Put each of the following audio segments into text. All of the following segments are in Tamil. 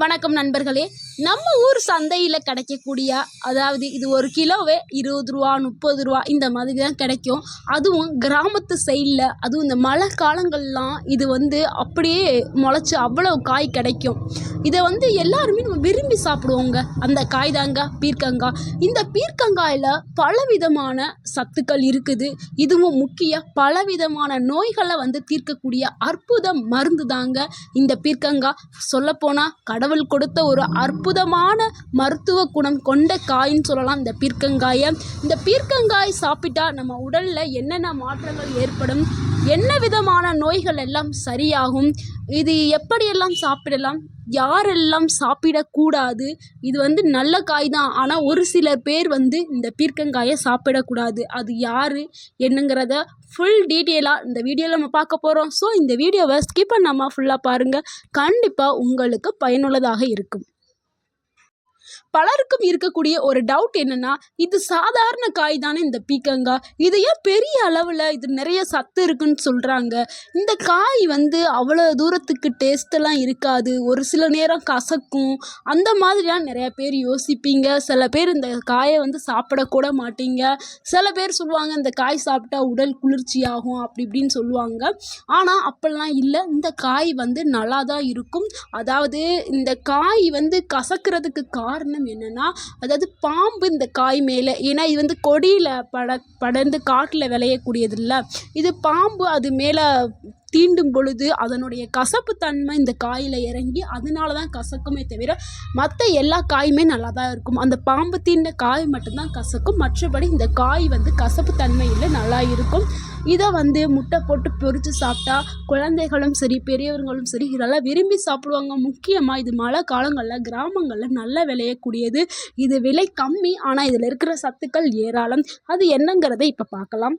வணக்கம் நண்பர்களே. நம்ம ஊர் சந்தையில் கிடைக்கக்கூடிய அதாவது இது ஒரு கிலோவே இருபது ரூபா முப்பது ரூபா இந்த மாதிரி தான் கிடைக்கும். அதுவும் கிராமத்து சைடில் அதுவும் இந்த மழை காலங்கள்லாம் இது வந்து அப்படியே முளைச்சி அவ்வளோ காய் கிடைக்கும். இதை வந்து எல்லாருமே நம்ம விரும்பி சாப்பிடுவோங்க. அந்த காய் தாங்க பீர்க்கங்காய் இந்த பீர்க்கங்காயில் பலவிதமான சத்துக்கள் இருக்குது. இதுவும் முக்கிய பலவிதமான நோய்களை வந்து தீர்க்கக்கூடிய அற்புத மருந்து தாங்க இந்த பீர்க்கங்காய் சொல்லப்போனால் கடவுள் கொடுத்த ஒரு அற்புதமான மருத்துவ குணம் கொண்ட காயின்னு சொல்லலாம் இந்த பீர்க்கங்காயை. இந்த பீர்க்கங்காய் சாப்பிட்டா நம்ம உடலில் என்னென்ன மாற்றங்கள் ஏற்படும்? என்ன விதமான நோய்கள் எல்லாம் சரியாகும்? இது எப்படியெல்லாம் சாப்பிடலாம்? யாரெல்லாம் சாப்பிடக்கூடாது? இது வந்து நல்ல காய் தான் ஆனால் ஒரு சில பேர் வந்து இந்த பீர்க்கங்காயை சாப்பிடக்கூடாது. அது யார் என்னங்கிறத ஃபுல் டீட்டெயிலாக இந்த வீடியோவில் நம்ம பார்க்க போகிறோம் ஸோ இந்த வீடியோவை ஸ்கிப் பண்ணாமல் ஃபுல்லாக பாருங்கள் கண்டிப்பாக உங்களுக்கு பயனுள்ளதாக இருக்கும். பலருக்கும் இருக்கக்கூடிய ஒரு டவுட் என்னன்னா இது சாதாரண காய் தானே இந்த பீக்கங்காய். இது ஏன் பெரிய அளவில் இது நிறைய சத்து இருக்குன்னு சொல்கிறாங்க இந்த காய் வந்து அவ்வளோ தூரத்துக்கு டேஸ்ட்டெல்லாம் இருக்காது. ஒரு சில நேரம் கசக்கும். அந்த மாதிரிலாம் நிறைய பேர் யோசிப்பீங்க. சில பேர் இந்த காயை வந்து சாப்பிடக்கூட மாட்டீங்க. சில பேர் சொல்லுவாங்க இந்த காய் சாப்பிட்டா உடல் குளிர்ச்சி ஆகும் அப்படி இப்படின்னு சொல்லுவாங்க. ஆனால் அப்படிலாம் இல்லை. இந்த காய் வந்து நல்லா தான் இருக்கும். அதாவது இந்த காய் வந்து கசக்கிறதுக்கு காரணம் என்னென்னா அதாவது பாம்பு இந்த காய் மேலே ஏன்னா இது வந்து கொடியில் பட படர்ந்து காட்டில் விளையக்கூடியது இல்லை இது பாம்பு அது மேலே தீண்டும் பொழுது அதனுடைய கசப்பு தன்மை இந்த காயில் இறங்கி அதனால தான் கசக்குமே தவிர மற்ற எல்லா காயுமே நல்லா தான் இருக்கும். அந்த பாம்பு தீண்ட காய் மட்டும்தான் கசக்கும். மற்றபடி இந்த காய் வந்து கசப்பு தன்மையில் நல்லா இருக்கும். இதை வந்து முட்டை போட்டு பொரித்து சாப்பிட்டா குழந்தைகளும் சரி பெரியவர்களும் சரி இதெல்லாம் விரும்பி சாப்பிடுவாங்க. முக்கியமாக இது மழை காலங்களில் கிராமங்களில் நல்லா விளையக்கூடியது. இது விலை கம்மி ஆனால் இதில் இருக்கிற சத்துக்கள் ஏராளம். அது என்னங்கிறதை இப்போ பார்க்கலாம்.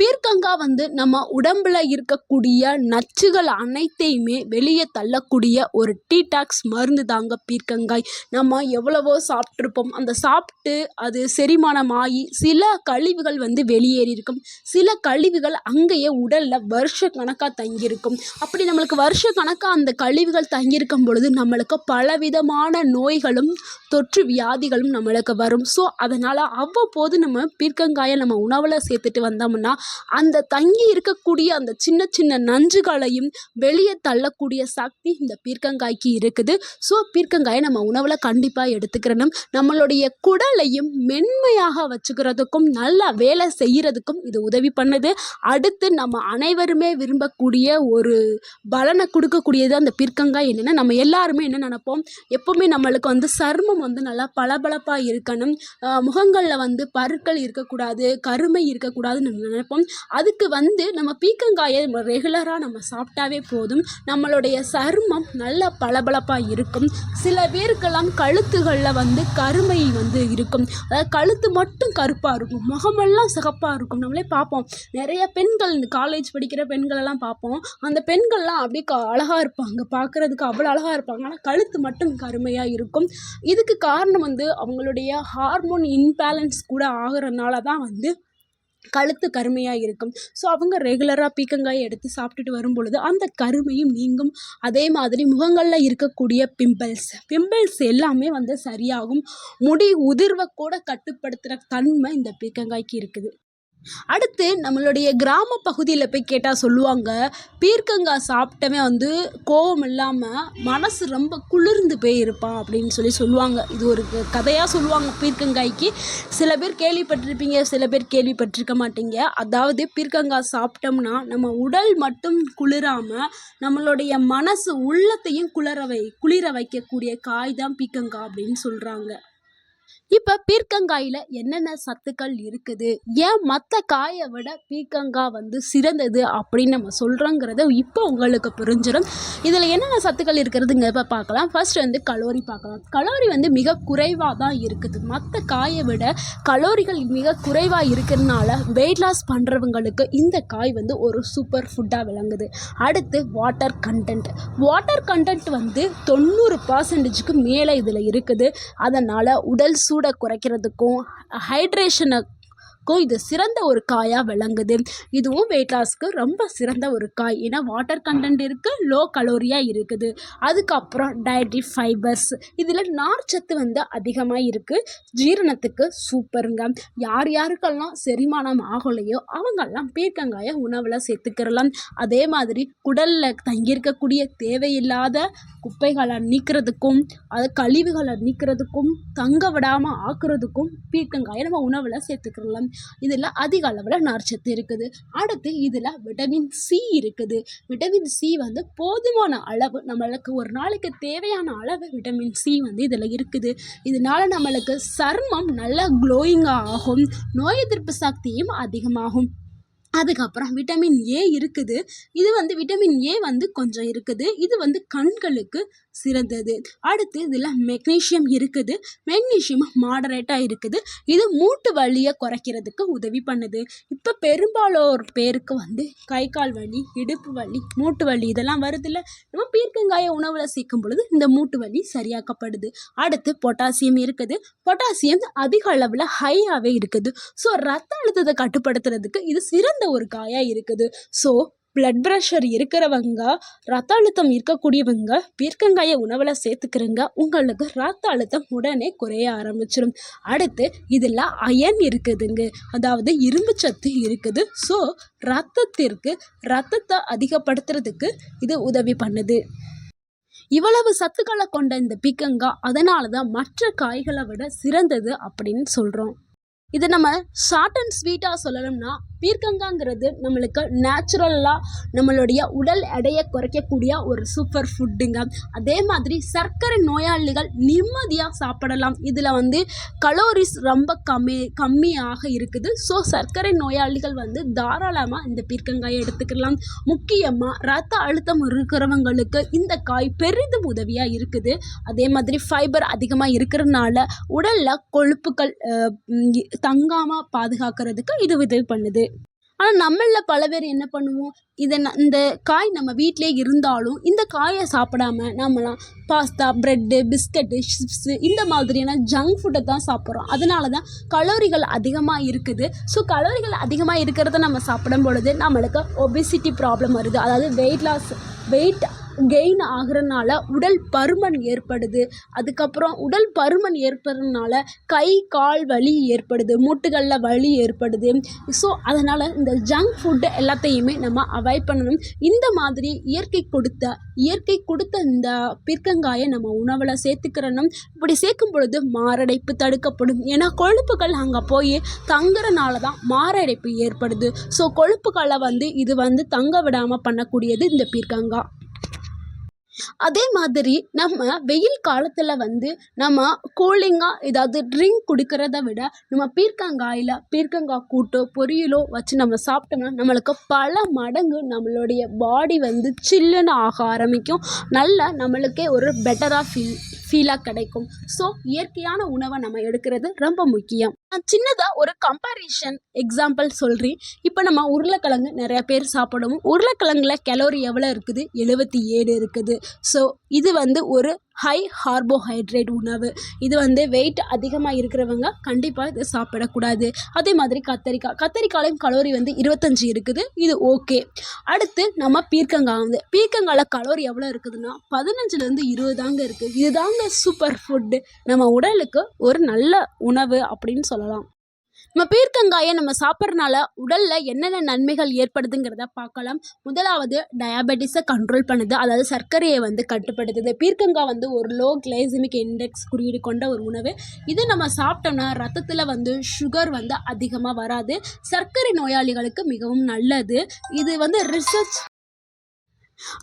பீர்க்கங்கா வந்து நம்ம உடம்புல இருக்கக்கூடிய நச்சுகள் அனைத்தையுமே வெளியே தள்ளக்கூடிய ஒரு டீடாக்ஸ் மருந்து தாங்க பீர்க்கங்காய். நம்ம எவ்வளவோ சாப்பிட்ருப்போம் அந்த சாப்பிட்டு அது செரிமானமாகி சில கழிவுகள் வந்து வெளியேறி இருக்கும் சில கழிவுகள் அங்கேயே உடலில் வருஷ கணக்காக தங்கியிருக்கும். அப்படி நம்மளுக்கு வருஷ கணக்காக அந்த கழிவுகள் தங்கியிருக்கும் பொழுது நம்மளுக்கு பலவிதமான நோய்களும் தொற்று வியாதிகளும் நம்மளுக்கு வரும். ஸோ அதனால் அவ்வப்போது நம்ம பீர்க்கங்காயை நம்ம உணவில் சேர்த்துட்டு பார்த்தோம்னா அந்த தங்கி இருக்கக்கூடிய அந்த சின்ன சின்ன நஞ்சுகளையும் வெளியே தள்ளக்கூடிய சக்தி இந்த பீர்க்கங்காய்க்கு இருக்குது. ஸோ பீர்க்கங்காயை நம்ம உணவில் கண்டிப்பாக எடுத்துக்கிறணும். நம்மளுடைய குடலையும் மென்மையாக வச்சுக்கிறதுக்கும் நல்லா வேலை செய்கிறதுக்கும் இது உதவி பண்ணுது. அடுத்து நம்ம அனைவருமே விரும்பக்கூடிய ஒரு பலனை கொடுக்கக்கூடியது அந்த பீர்க்கங்காய் என்னென்னா நம்ம எல்லாருமே என்ன நினைப்போம்? எப்போவுமே நம்மளுக்கு வந்து சருமம் வந்து நல்லா பளபளப்பாக இருக்கணும். முகங்களில் வந்து பருக்கள் இருக்கக்கூடாது கருமை இருக்கக்கூடாதுன்னு நினைப்போம். அதுக்கு வந்து நம்ம பீக்கங்காயை ரெகுலராக நம்ம சாப்பிட்டாவே போதும். நம்மளுடைய சருமம் நல்ல பளபளப்பாக இருக்கும். சில பேருக்கெல்லாம் கழுத்துகளில் வந்து கருமை வந்து இருக்கும். அதாவது கழுத்து மட்டும் கருப்பாக இருக்கும். முகமெல்லாம் சிகப்பாக இருக்கும். நம்மளே பார்ப்போம். நிறைய பெண்கள் இந்த காலேஜ் படிக்கிற பெண்களெல்லாம் பார்ப்போம். அந்த பெண்கள்லாம் அப்படியே க அழகாக இருப்பாங்க. பார்க்குறதுக்கு அவ்வளோ அழகாக இருப்பாங்க. ஆனால் கழுத்து மட்டும் கருமையாக இருக்கும். இதுக்கு காரணம் வந்து அவங்களுடைய ஹார்மோன் இன்பேலன்ஸ் கூட ஆகிறனால தான் வந்து கழுத்து கருமையாக இருக்கும். ஸோ அவங்க ரெகுலராக பீக்கங்காய் எடுத்து சாப்பிட்டுட்டு வரும் பொழுது அந்த கருமையும் நீங்கும். அதே மாதிரி முகங்களில் இருக்கக்கூடிய பிம்பிள்ஸ் பிம்பிள்ஸ் எல்லாமே வந்து சரியாகும். முடி உதிர்வை கூட கட்டுப்படுத்துகிற தன்மை இந்த பீக்கங்காய்க்கு இருக்குது. அடுத்து நம்மளுடைய கிராம பகுதியில் போய் கேட்டால் சொல்லுவாங்க பீர்க்கங்காய் சாப்பிட்டவன் வந்து கோபம் இல்லாமல் மனசு ரொம்ப குளிர்ந்து போயிருப்பான் அப்படின்னு சொல்லி சொல்லுவாங்க. இது ஒரு கதையாக சொல்லுவாங்க பீர்க்கங்காய்க்கு. சில பேர் கேள்விப்பட்டிருப்பீங்க சில பேர் கேள்விப்பட்டிருக்க மாட்டீங்க. அதாவது பீர்க்கங்காய் சாப்பிட்டோம்னா நம்ம உடல் மட்டும் குளிராமல் நம்மளுடைய மனசு உள்ளத்தையும் குளிர வை குளிர வைக்கக்கூடிய காய் தான் பீர்க்கங்காய் அப்படின்னு சொல்கிறாங்க இப்போ பீர்க்கங்காயில் என்னென்ன சத்துக்கள் இருக்குது? ஏன் மற்ற காயை விட பீர்க்கங்காய் வந்து சிறந்தது அப்படின்னு நம்ம சொல்கிறோங்கிறத இப்போ உங்களுக்கு புரிஞ்சிடும் இதில் என்னென்ன சத்துக்கள் இருக்கிறதுங்க இப்போ பார்க்கலாம். ஃபர்ஸ்ட் வந்து கலோரி பார்க்கலாம். கலோரி வந்து மிக குறைவாக தான் இருக்குது. மற்ற காயை விட கலோரிகள் மிக குறைவாக இருக்கிறதுனால வெயிட் லாஸ் பண்ணுறவங்களுக்கு இந்த காய் வந்து ஒரு சூப்பர் ஃபுட்டாக விளங்குது. அடுத்து வாட்டர் கண்டென்ட் வாட்டர் கண்டென்ட் வந்து தொண்ணூறு பர்சன்டேஜுக்கு மேலே இதில் இருக்குது. அதனால் உடல் சூடை குறைக்கிறதுக்கும் ஹைட்ரேஷனை இது சிறந்த ஒரு காயாக விளங்குது. இதுவும் வெயிட் லாஸ்க்கு ரொம்ப சிறந்த ஒரு காய். ஏன்னா வாட்டர் கண்டென்ட் இருக்குது லோ கலோரியாக இருக்குது. அதுக்கப்புறம் டயட்ரி ஃபைபர்ஸ் இதில் நார்ச்சத்து வந்து அதிகமாக இருக்குது ஜீரணத்துக்கு சூப்பருங்க யார் யாருக்கெல்லாம் செரிமானம் ஆகலையோ அவங்கெல்லாம் பீர்க்கங்காயை உணவில் சேர்த்துக்கிறலாம் அதே மாதிரி குடலில் தங்கியிருக்கக்கூடிய தேவையில்லாத குப்பைகளை நீக்கிறதுக்கும் அது கழிவுகளை நீக்கிறதுக்கும் தங்க விடாமல் ஆக்குறதுக்கும் பீர்க்கங்காயை நம்ம உணவில் சேர்த்துக்கிறலாம் இதில் அதிக அளவில் நார்ச்சத்து இருக்குது. அடுத்து இதில் விட்டமின் சி இருக்குது. விட்டமின் சி வந்து போதுமான அளவு நம்மளுக்கு ஒரு நாளைக்கு தேவையான அளவு விட்டமின் சி வந்து இதில் இருக்குது. இதனால நம்மளுக்கு சர்மம் நல்லா க்ளோயிங்காக ஆகும். நோய் எதிர்ப்பு சக்தியும் அதிகமாகும். அதுக்கப்புறம் விட்டமின் ஏ இருக்குது. இது வந்து விட்டமின் ஏ வந்து கொஞ்சம் இருக்குது. இது வந்து கண்களுக்கு சிறந்தது. அடுத்து இதில் மெக்னீஷியம் இருக்குது. மெக்னீஷியம் மாடரேட்டாக இருக்குது. இது மூட்டு வலியை குறைக்கிறதுக்கு உதவி பண்ணுது. இப்போ பெரும்பாலோர் பேருக்கு வந்து கை கால் வலி இடுப்பு வலி மூட்டு வலி இதெல்லாம் வருதுல்ல. நம்ம பீர்க்கங்காய உணவில் சேர்க்கும் பொழுது இந்த மூட்டு வலி சரியாக்கப்படுது. அடுத்து பொட்டாசியம் இருக்குது. பொட்டாசியம் அதிக அளவில் ஹையாகவே இருக்குது. ஸோ ரத்த அழுத்தத்தை கட்டுப்படுத்துறதுக்கு இது சிறந்த ஒரு காயாக இருக்குது. ஸோ பிளட் ப்ரெஷர் இருக்கிறவங்க ரத்த அழுத்தம் இருக்கக்கூடியவங்க பீர்க்கங்காயை உணவில் சேர்த்துக்கிறங்க உங்களுக்கு ரத்த அழுத்தம் உடனே குறைய ஆரம்பிச்சிடும் அடுத்து இதில் அயன் இருக்குதுங்க. அதாவது இரும்பு சத்து இருக்குது. ஸோ ரத்தத்திற்கு ரத்தத்தை அதிகப்படுத்துறதுக்கு இது உதவி பண்ணுது. இவ்வளவு சத்துக்களை கொண்ட இந்த பீக்கங்காய் அதனால தான் மற்ற காய்களை விட சிறந்தது அப்படின்னு சொல்கிறோம் இது நம்ம ஷார்ட் அண்ட் ஸ்வீட்டாக சொல்லணும்னா பீர்க்கங்காங்கிறது நம்மளுக்கு நேச்சுரலாக நம்மளுடைய உடல் எடையை குறைக்கக்கூடிய ஒரு சூப்பர் ஃபுட்டுங்க அதே மாதிரி சர்க்கரை நோயாளிகள் நிம்மதியாக சாப்பிடலாம். இதில் வந்து கலோரிஸ் ரொம்ப கம்மி கம்மியாக இருக்குது. ஸோ சர்க்கரை நோயாளிகள் வந்து தாராளமாக இந்த பீர்க்கங்காயை எடுத்துக்கலாம். முக்கியமாக ரத்த அழுத்தம் இருக்கிறவங்களுக்கு இந்த காய் பெரிதும் உதவியாக இருக்குது. அதே மாதிரி ஃபைபர் அதிகமாக இருக்கிறதுனால உடலில் கொழுப்புகள் தங்காமல் பாதுகாக்கிறதுக்கு இது உதவி பண்ணுது. ஆனால் நம்மளில் பல பேர் என்ன பண்ணுவோம்? இதை இந்த காய் நம்ம வீட்டிலே இருந்தாலும் இந்த காயை சாப்பிடாம நம்மலாம் பாஸ்தா ப்ரெட்டு பிஸ்கட்டு சிப்ஸு இந்த மாதிரியான ஜங்க் ஃபுட்டை தான் சாப்பிட்றோம். அதனால தான் கலோரிகள் அதிகமாக இருக்குது. ஸோ கலோரிகள் அதிகமாக இருக்கிறத நம்ம சாப்பிடும் பொழுது நம்மளுக்கு ஒபிசிட்டி ப்ராப்ளம் வருது. அதாவது வெயிட் லாஸ் வெயிட் கெயின் ஆகிறனால உடல் பருமன் ஏற்படுது. அதுக்கப்புறம் உடல் பருமன் ஏற்படுறதுனால கை கால் வலி ஏற்படுது. மூட்டுகளில் வலி ஏற்படுது. ஸோ அதனால் இந்த ஜங்க் ஃபுட்டு எல்லாத்தையுமே நம்ம அவாய்ட் பண்ணணும். இந்த மாதிரி இயற்கை கொடுத்த இயற்கை கொடுத்த இந்த பிற்கங்காயை நம்ம உணவில் சேர்த்துக்கிறணும். இப்படி சேர்க்கும் பொழுது மாரடைப்பு தடுக்கப்படும். ஏன்னா கொழுப்புகள் அங்கே போய் தங்குறனால தான் மாரடைப்பு ஏற்படுது. ஸோ கொழுப்புகளை வந்து இது வந்து தங்க விடாமல் பண்ணக்கூடியது இந்த பீர்க்கங்கா. அதே மாதிரி நம்ம வெயில் காலத்தில் வந்து நம்ம கூலிங்காக ஏதாவது ட்ரிங்க் குடிக்கிறத விட நம்ம பீர்க்கங்காயில் பீர்க்கங்காய் கூட்டோ பொரியலோ வச்சு நம்ம சாப்பிட்டோம்னா நம்மளுக்கு பல மடங்கு நம்மளுடைய பாடி வந்து சில்லுன்னு ஆக ஆரம்பிக்கும். நல்ல நம்மளுக்கே ஒரு பெட்டராக ஃபீல் ஃபீலாக கிடைக்கும். ஸோ இயற்கையான உணவை நம்ம எடுக்கிறது ரொம்ப முக்கியம். நான் சின்னதாக ஒரு கம்பாரிஷன் எக்ஸாம்பிள் சொல்கிறேன் இப்போ நம்ம உருளைக்கிழங்கு நிறையா பேர் சாப்பிடுவோம். உருளைக்கிழங்குல கலோரி எவ்வளோ இருக்குது? எழுபத்தி ஏழு இருக்குது. ஸோ இது வந்து ஒரு ஹை கார்போஹைட்ரேட் உணவு. இது வந்து வெயிட் அதிகமாக இருக்கிறவங்க கண்டிப்பாக இது சாப்பிடக்கூடாது. அதே மாதிரி கத்தரிக்காய். கத்தரிக்காலையும் கலோரி வந்து இருபத்தஞ்சி இருக்குது. இது ஓகே அடுத்து நம்ம பீர்க்கங்காய் வந்து பீர்க்கங்காயில் கலோரி எவ்வளோ இருக்குதுன்னா பதினஞ்சுலேருந்து இருபது தாங்க இருக்குது இதுதாங்க சூப்பர் ஃபுட்டு நம்ம உடலுக்கு ஒரு நல்ல உணவு அப்படின்னு சொல்லலாம். நம்ம பீர்க்கங்காயை நம்ம சாப்பிட்றனால உடலில் என்னென்ன நன்மைகள் ஏற்படுதுங்கிறத பார்க்கலாம். முதலாவது டயாபெட்டிஸை கண்ட்ரோல் பண்ணுது. அதாவது சர்க்கரையை வந்து கட்டுப்படுத்துது. பீர்க்கங்காய் வந்து ஒரு லோ கிளைசிமிக் இண்டெக்ஸ் குறியீடு கொண்ட ஒரு உணவு. இது நம்ம சாப்பிட்டோம்னா ரத்தத்தில் வந்து சுகர் வந்து அதிகமாக வராது. சர்க்கரை நோயாளிகளுக்கு மிகவும் நல்லது. இது வந்து ரிசர்ச்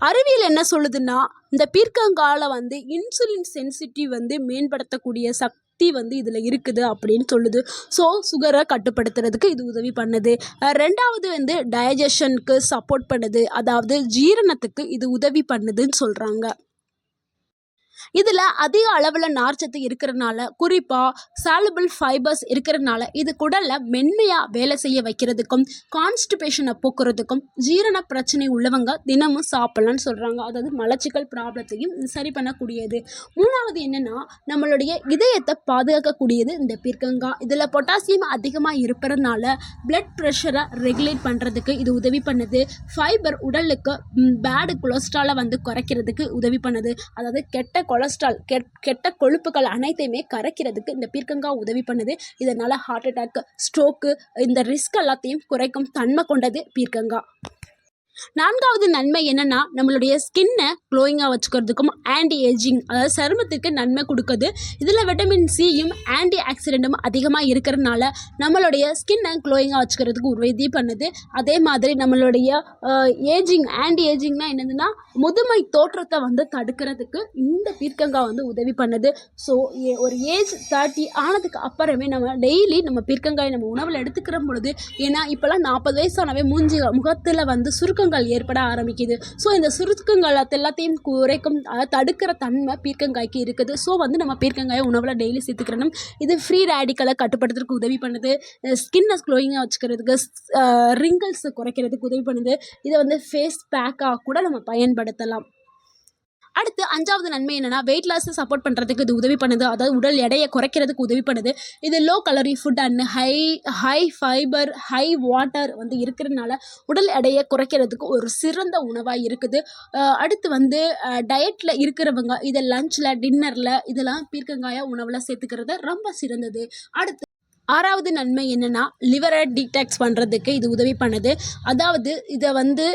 அறிவியல் என்ன சொல்லுதுன்னா இந்த பீர்க்கங்கால வந்து இன்சுலின் சென்சிட்டிவ் வந்து மேம்படுத்தக்கூடிய சக்தி வந்து இதில் இருக்குது அப்படின்னு சொல்லுது. ஸோ சுகரை கட்டுப்படுத்துறதுக்கு இது உதவி பண்ணுது. ரெண்டாவது வந்து டைஜஷனுக்கு சப்போர்ட் பண்ணுது. அதாவது ஜீரணத்துக்கு இது உதவி பண்ணுதுன்னு சொல்கிறாங்க இதில் அதிக அளவில் நார்ச்சத்து இருக்கிறனால குறிப்பாக சாலபிள் ஃபைபர்ஸ் இருக்கிறனால இது குடலில் மென்மையாக வேலை செய்ய வைக்கிறதுக்கும் கான்ஸ்டிபேஷனை போக்குறதுக்கும் ஜீரண பிரச்சனை உள்ளவங்க தினமும் சாப்பிட்லான்னு சொல்கிறாங்க அதாவது மலச்சிக்கல் ப்ராப்ளத்தையும் சரி பண்ணக்கூடியது. மூணாவது என்னென்னா நம்மளுடைய இதயத்தை பாதுகாக்கக்கூடியது இந்த பீர்க்கங்காய் இதில் பொட்டாசியம் அதிகமாக இருப்பதனால பிளட் ப்ரெஷரை ரெகுலேட் பண்ணுறதுக்கு இது உதவி பண்ணுது. ஃபைபர் உடலுக்கு பேடு கொலஸ்ட்ராலை வந்து குறைக்கிறதுக்கு உதவி பண்ணுது. அதாவது கெட்ட கொலஸ்ட்ரால் கெட் கெட்ட கொழுப்புகள் அனைத்தையுமே கரைக்கிறதுக்கு இந்த பீர்க்கங்காய் உதவி பண்ணுது. இதனால் ஹார்ட் அட்டாக் ஸ்ட்ரோக்கு இந்த ரிஸ்க் எல்லாத்தையும் குறைக்கும் தன்மை கொண்டது பீர்க்கங்காய் நான்காவது நன்மை என்னென்னா நம்மளுடைய ஸ்கின்னை க்ளோயிங்காக வச்சுக்கிறதுக்கும் ஆன்டி ஏஜிங் அதாவது சருமத்துக்கு நன்மை கொடுக்குது. இதில் விட்டமின் சியும் ஆன்டி ஆக்சிடென்ட்டும் அதிகமாக இருக்கிறதுனால நம்மளுடைய ஸ்கின்னை க்ளோயிங்காக வச்சுக்கிறதுக்கு உதவி பண்ணுது. அதே மாதிரி நம்மளுடைய ஏஜிங் ஆன்டி ஏஜிங்னா என்னதுன்னா முதுமை தோற்றத்தை வந்து தடுக்கிறதுக்கு இந்த பீர்க்கங்காய் வந்து உதவி பண்ணுது. ஸோ ஒரு ஏஜ் தேர்ட்டி ஆனதுக்கு அப்புறமே நம்ம டெய்லி நம்ம பீர்க்கங்காயை நம்ம உணவில் எடுத்துக்கிற பொழுது ஏன்னா இப்போல்லாம் நாற்பது வயசானவே மூஞ்சி முகத்தில் வந்து சுருக்கங்கள் ஏற்பட ஆரம்பிக்குது. ஸோ இந்த சுருக்கங்கள் அது எல்லாத்தையும் குறைக்கும் அதாவது தடுக்கிற தன்மை பீர்க்கங்காய்க்கு இருக்குது. ஸோ வந்து நம்ம பீர்க்கங்காயை உணவில் டெய்லி சேர்த்துக்கிறணும். இது ஃப்ரீ ரேடிக்கலை கட்டுப்படுத்துறதுக்கு உதவி பண்ணுது. ஸ்கின்னை க்ளோயிங்காக வச்சுக்கிறதுக்கு ரிங்கிள்ஸை குறைக்கிறதுக்கு உதவி பண்ணுது. இதை வந்து ஃபேஸ் பேக்காக கூட நம்ம பயன்படுத்தலாம். அடுத்து அஞ்சாவது நன்மை என்னென்னா வெயிட் லாஸை சப்போர்ட் பண்ணுறதுக்கு இது உதவி பண்ணுது. அதாவது உடல் எடையை குறைக்கிறதுக்கு உதவி பண்ணுது. இது low calorie food and high high fibre high water வந்து இருக்கிறதுனால உடல் எடையை குறைக்கிறதுக்கு ஒரு சிறந்த உணவாக இருக்குது. அடுத்து வந்து டயட்டில் இருக்கிறவங்க இதை லஞ்சில் டின்னரில் இதெல்லாம் பீர்க்கங்காயாக உணவில் சேர்த்துக்கிறது ரொம்ப சிறந்தது. அடுத்து ஆறாவது நன்மை என்னென்னா லிவரை டீடாக்ஸ் பண்ணுறதுக்கு இது உதவி பண்ணுது. அதாவது இதை வந்து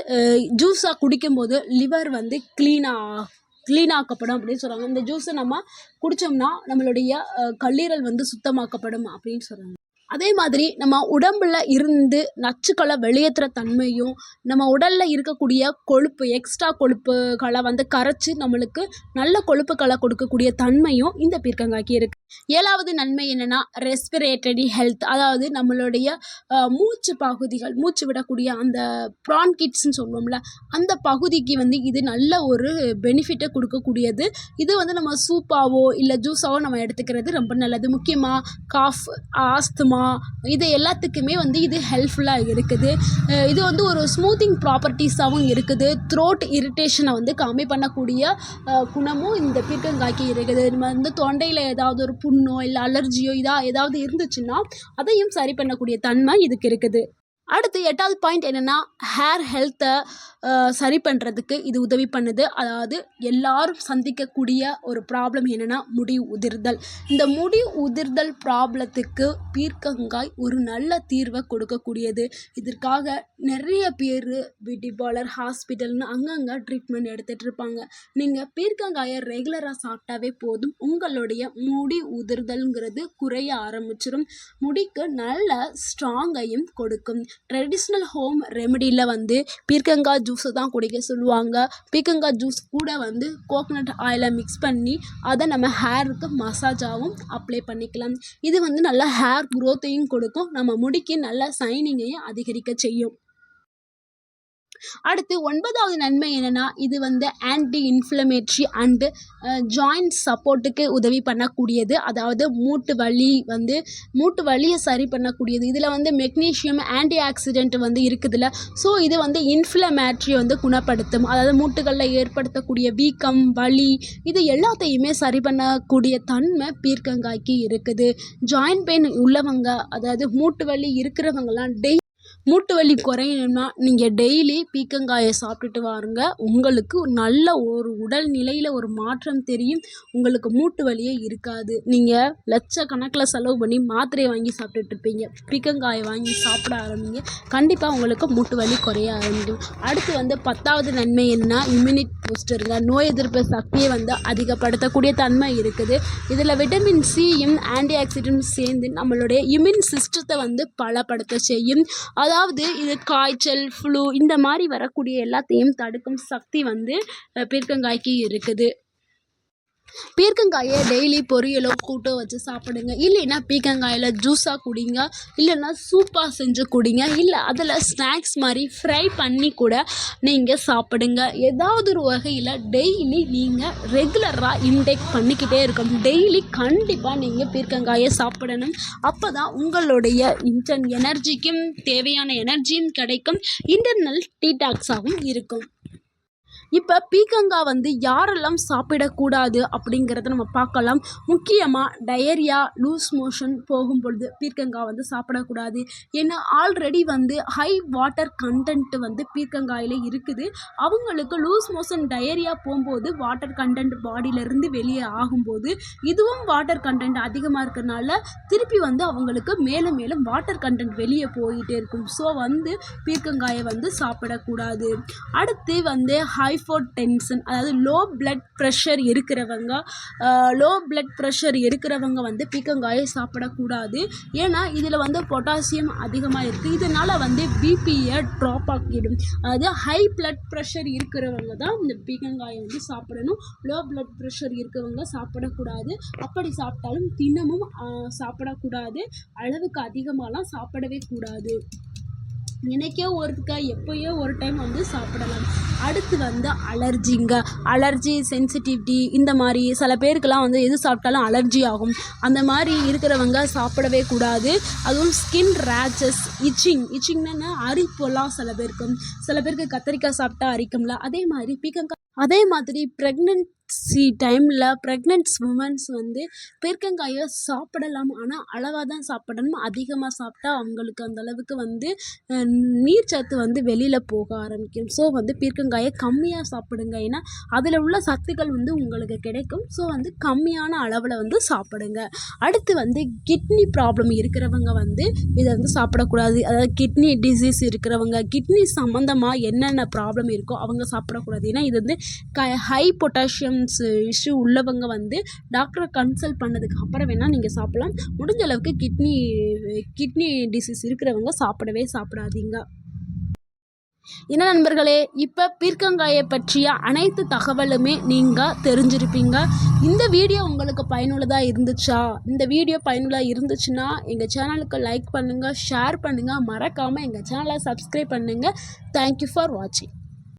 ஜூஸாக குடிக்கும்போது லிவர் வந்து க்ளீனாக க்ளீன் ஆக்கப்படும் அப்படின்னு சொல்கிறாங்க இந்த ஜூஸை நம்ம குடித்தோம்னா நம்மளுடைய கல்லீரல் வந்து சுத்தமாக்கப்படும் அப்படின்னு சொல்கிறாங்க அதே மாதிரி நம்ம உடம்புல இருந்து நச்சுக்களை வெளியேற்றுற தன்மையும் நம்ம உடலில் இருக்கக்கூடிய கொழுப்பு எக்ஸ்ட்ரா கொழுப்புகளை வந்து கரைச்சி நம்மளுக்கு நல்ல கொழுப்புகளை கொடுக்கக்கூடிய தன்மையும் இந்த பீர்க்கங்காய்க்கு இருக்குது ஏழாவது நன்மை என்னென்னா ரெஸ்பிரேட்டரி ஹெல்த் அதாவது நம்மளுடைய மூச்சு பகுதிகள் மூச்சு விடக்கூடிய அந்த ப்ரான்கிட்ஸ்ன்னு சொல்லுவோம்ல அந்த பகுதிக்கு வந்து இது நல்ல ஒரு பெனிஃபிட்டை கொடுக்கக்கூடியது. இது வந்து நம்ம சூப்பாவோ இல்லை ஜூஸாவோ நம்ம எடுத்துக்கிறது ரொம்ப நல்லது. முக்கியமாக காஃப் ஆஸ்துமா இது எல்லாத்துக்குமே வந்து இது ஹெல்ப்ஃபுல்லாக இருக்குது. இது வந்து ஒரு ஸ்மூத்திங் ப்ராப்பர்ட்டிஸாகவும் இருக்குது. த்ரோட் இரிட்டேஷனை வந்து கம்மி பண்ணக்கூடிய குணமும் இந்த பீர்க்கங்காய்க்கு இருக்குது. நம்ம வந்து தொண்டையில் ஏதாவது ஒரு புண்ணோ இல்லை அலர்ஜியோ இதாக ஏதாவது இருந்துச்சுன்னா அதையும் சரி பண்ணக்கூடிய தன்மை இதுக்கு இருக்குது. அடுத்து எட்டாவது பாயிண்ட் என்னென்னா ஹேர் ஹெல்த்தை சரி பண்ணுறதுக்கு இது உதவி பண்ணுது. அதாவது எல்லாரும் சந்திக்கக்கூடிய ஒரு ப்ராப்ளம் என்னென்னா முடி உதிர்தல். இந்த முடி உதிர்தல் ப்ராப்ளத்துக்கு பீர்க்கங்காய் ஒரு நல்ல தீர்வை கொடுக்கக்கூடியது. இதற்காக நிறைய பேர் பியூட்டி பார்லர் ஹாஸ்பிட்டல்னு அங்கங்கே ட்ரீட்மெண்ட் எடுத்துகிட்டு இருப்பாங்க. நீங்கள் பீர்க்கங்காயை ரெகுலராக சாப்பிட்டாவே போதும். உங்களுடைய முடி உதிர்தல்ங்கிறது குறைய ஆரம்பிச்சிடும் முடிக்கு நல்ல ஸ்ட்ராங்கையும் கொடுக்கும். ட்ரெடிஷ்னல் ஹோம் ரெமெடியில் வந்து பீர்க்கங்காய் ஜூஸை தான் குடிக்க சொல்லுவாங்க. பீர்க்கங்காய் ஜூஸ் கூட வந்து கோகனட் ஆயிலை மிக்ஸ் பண்ணி அதை நம்ம ஹேருக்கு மசாஜாகவும் அப்ளை பண்ணிக்கலாம். இது வந்து நல்லா ஹேர் க்ரோத்தையும் கொடுக்கும். நம்ம முடிக்கு நல்ல சைனிங்கையும் அதிகரிக்க செய்யும். அடுத்து ஒன்பதாவது நன்மை என்னென்னா இது வந்து ஆன்டி இன்ஃப்ளமேட்ரி அண்டு ஜாயிண்ட் சப்போர்ட்டுக்கு உதவி பண்ணக்கூடியது. அதாவது மூட்டு வலி வந்து மூட்டு வலியை சரி பண்ணக்கூடியது. இதில் வந்து மெக்னீஷியம் ஆன்டி ஆக்சிடென்ட் வந்து இருக்குதுல்ல ஸோ இது வந்து இன்ஃப்ளமேட்ரி வந்து குணப்படுத்தும். அதாவது மூட்டுகளில் ஏற்படுத்தக்கூடிய வீக்கம் வலி இது எல்லாத்தையுமே சரி பண்ணக்கூடிய தன்மை பீர்க்கங்காய்க்கு இருக்குது. ஜாயிண்ட் பெயின் உள்ளவங்க அதாவது மூட்டு வலி இருக்கிறவங்கலாம் டெய் மூட்டு வலி குறையணும்னா நீங்கள் டெய்லி பீக்கங்காயை சாப்பிட்டுட்டு வாருங்க. உங்களுக்கு நல்ல ஒரு உடல் நிலையில் ஒரு மாற்றம் தெரியும். உங்களுக்கு மூட்டு வலியே இருக்காது. நீங்கள் லட்சக்கணக்கில் செலவு பண்ணி மாத்திரையை வாங்கி சாப்பிட்டுட்டு இருப்பீங்க. பீக்கங்காயை வாங்கி சாப்பிட ஆரம்பிங்க. கண்டிப்பாக உங்களுக்கு மூட்டு வலி குறைய ஆரம்பிக்கும். அடுத்து வந்து பத்தாவது நன்மை என்ன இம்யூனிட் பூஸ்டருங்க நோய் எதிர்ப்பு சக்தியை வந்து அதிகப்படுத்தக்கூடிய தன்மை இருக்குது. இதில் விட்டமின் சியும் ஆன்டி ஆக்சிடென்ட் சேர்ந்து நம்மளுடைய இம்யூன் சிஸ்டத்தை வந்து பலப்படுத்த செய்யும். அது அதாவது இது காய்ச்சல் ஃப்ளூ இந்த மாதிரி வரக்கூடிய எல்லாத்தையும் தடுக்கும் சக்தி வந்து பீர்க்கங்காய்க்கு இருக்குது. பீர்க்கங்காயை டெய்லி பொரியலோ கூட்டோ வச்சு சாப்பிடுங்க. இல்லைன்னா பீர்க்கங்காயில் ஜூஸாக குடிங்க. இல்லைன்னா சூப்பாக செஞ்சு குடிங்க. இல்லை அதில் ஸ்நாக்ஸ் மாதிரி ஃப்ரை பண்ணி கூட நீங்கள் சாப்பிடுங்க. ஏதாவது ஒரு வகையில் டெய்லி நீங்கள் ரெகுலராக இன்டேக் பண்ணிக்கிட்டே இருக்கணும். டெய்லி கண்டிப்பாக நீங்கள் பீர்க்கங்காயை சாப்பிடணும். அப்போ தான் உங்களுடைய இன்டர்ன் எனர்ஜிக்கும் தேவையான எனர்ஜியும் கிடைக்கும். இன்டர்னல் டீடாக்ஸாகவும் இருக்கும். இப்போ பீக்கங்காய் வந்து யாரெல்லாம் சாப்பிடக்கூடாது அப்படிங்கிறத நம்ம பார்க்கலாம். முக்கியமாக டயரியா லூஸ் மோஷன் போகும் பொழுது பீர்க்கங்காய் வந்து சாப்பிடக்கூடாது. ஏன்னா ஆல்ரெடி வந்து ஹை வாட்டர் கண்டென்ட் வந்து பீர்க்கங்காயில் இருக்குது. அவங்களுக்கு லூஸ் மோஷன் டயரியா போகும்போது வாட்டர் கண்டென்ட் பாடியிலேருந்து வெளியே ஆகும்போது இதுவும் வாட்டர் கண்டென்ட் அதிகமாக இருக்கிறனால திருப்பி வந்து அவங்களுக்கு மேலும் மேலும் வாட்டர் கண்டென்ட் வெளியே போயிட்டே இருக்கும். ஸோ வந்து பீர்க்கங்காயை வந்து சாப்பிடக்கூடாது. அடுத்து வந்து ஹை டென்ஷன் அதாவது லோ பிளட் ப்ரெஷர் இருக்கிறவங்க லோ பிளட் ப்ரெஷர் இருக்கிறவங்க வந்து பீக்கங்காயை சாப்பிடக்கூடாது. ஏன்னா இதில் வந்து பொட்டாசியம் அதிகமாக இருக்குது இதனால் வந்து பிபியை ட்ராப் ஆக்கிடும். அதாவது ஹை பிளட் ப்ரெஷர் இருக்கிறவங்க தான் இந்த பீக்கங்காயை வந்து சாப்பிடணும். லோ பிளட் ப்ரெஷர் இருக்கிறவங்க சாப்பிடக்கூடாது. அப்படி சாப்பிட்டாலும் தினமும் சாப்பிடக்கூடாது. அளவுக்கு அதிகமாகலாம் சாப்பிடவே கூடாது. எனக்கே ஒருக்கா எப்போயோ ஒரு டைம் வந்து சாப்பிடலாம். அடுத்து வந்து அலர்ஜிங்க. அலர்ஜி சென்சிட்டிவிட்டி இந்த மாதிரி சில பேருக்கெல்லாம் வந்து எது சாப்பிட்டாலும் அலர்ஜி ஆகும். அந்த மாதிரி இருக்கிறவங்க சாப்பிடவே கூடாது. அதுவும் ஸ்கின் ரேச்சஸ் இச்சிங் இச்சிங்னா அரிப்பெல்லாம் சில பேருக்கும் சில பேருக்கு கத்திரிக்காய் சாப்பிட்டா அரிக்கும்ல. அதே மாதிரி பீக்கங்காய். அதே மாதிரி ப்ரெக்னென்சி டைமில் ப்ரெக்னென்ட்ஸ் உமன்ஸ் வந்து பீர்க்கங்காயை சாப்பிடலாம். ஆனால் அளவாக தான் சாப்பிடணும். அதிகமாக சாப்பிட்டா அவங்களுக்கு அந்தளவுக்கு வந்து நீர் நீர்ச்சத்து வந்து வெளியில் போக ஆரம்பிக்கும். ஸோ வந்து பீர்க்கங்காயை கம்மியாக சாப்பிடுங்க. ஏன்னா அதில் உள்ள சத்துக்கள் வந்து உங்களுக்கு கிடைக்கும். ஸோ வந்து கம்மியான அளவில் வந்து சாப்பிடுங்க. அடுத்து வந்து கிட்னி ப்ராப்ளம் இருக்கிறவங்க வந்து இதை வந்து சாப்பிடக்கூடாது. அதாவது கிட்னி டிசீஸ் இருக்கிறவங்க கிட்னி சம்மந்தமாக என்னென்ன ப்ராப்ளம் இருக்கோ அவங்க சாப்பிடக்கூடாது. ஏன்னா இது வந்து க ஹை பொட்டாசியம்ஸ் இஷ்யூ உள்ளவங்க வந்து டாக்டரை கன்சல்ட் பண்ணதுக்கு அப்புறம் வேணால் நீங்கள் சாப்பிட்லாம். முடிஞ்ச அளவுக்கு கிட்னி கிட்னி டிசீஸ் இருக்கிறவங்க சாப்பிடவே சாப்பிடாதீங்க. என்ன நண்பர்களே இப்போ பீர்க்கங்காயை பற்றிய அனைத்து தகவலுமே நீங்கள் தெரிஞ்சிருப்பீங்க. இந்த வீடியோ உங்களுக்கு பயனுள்ளதாக இருந்துச்சா? இந்த வீடியோ பயனுள்ளதாக இருந்துச்சுன்னா எங்கள் சேனலுக்கு லைக் பண்ணுங்கள் ஷேர் பண்ணுங்கள் மறக்காமல் எங்கள் சேனலை சப்ஸ்கிரைப் பண்ணுங்கள் தேங்க்யூ ஃபார் வாட்சிங்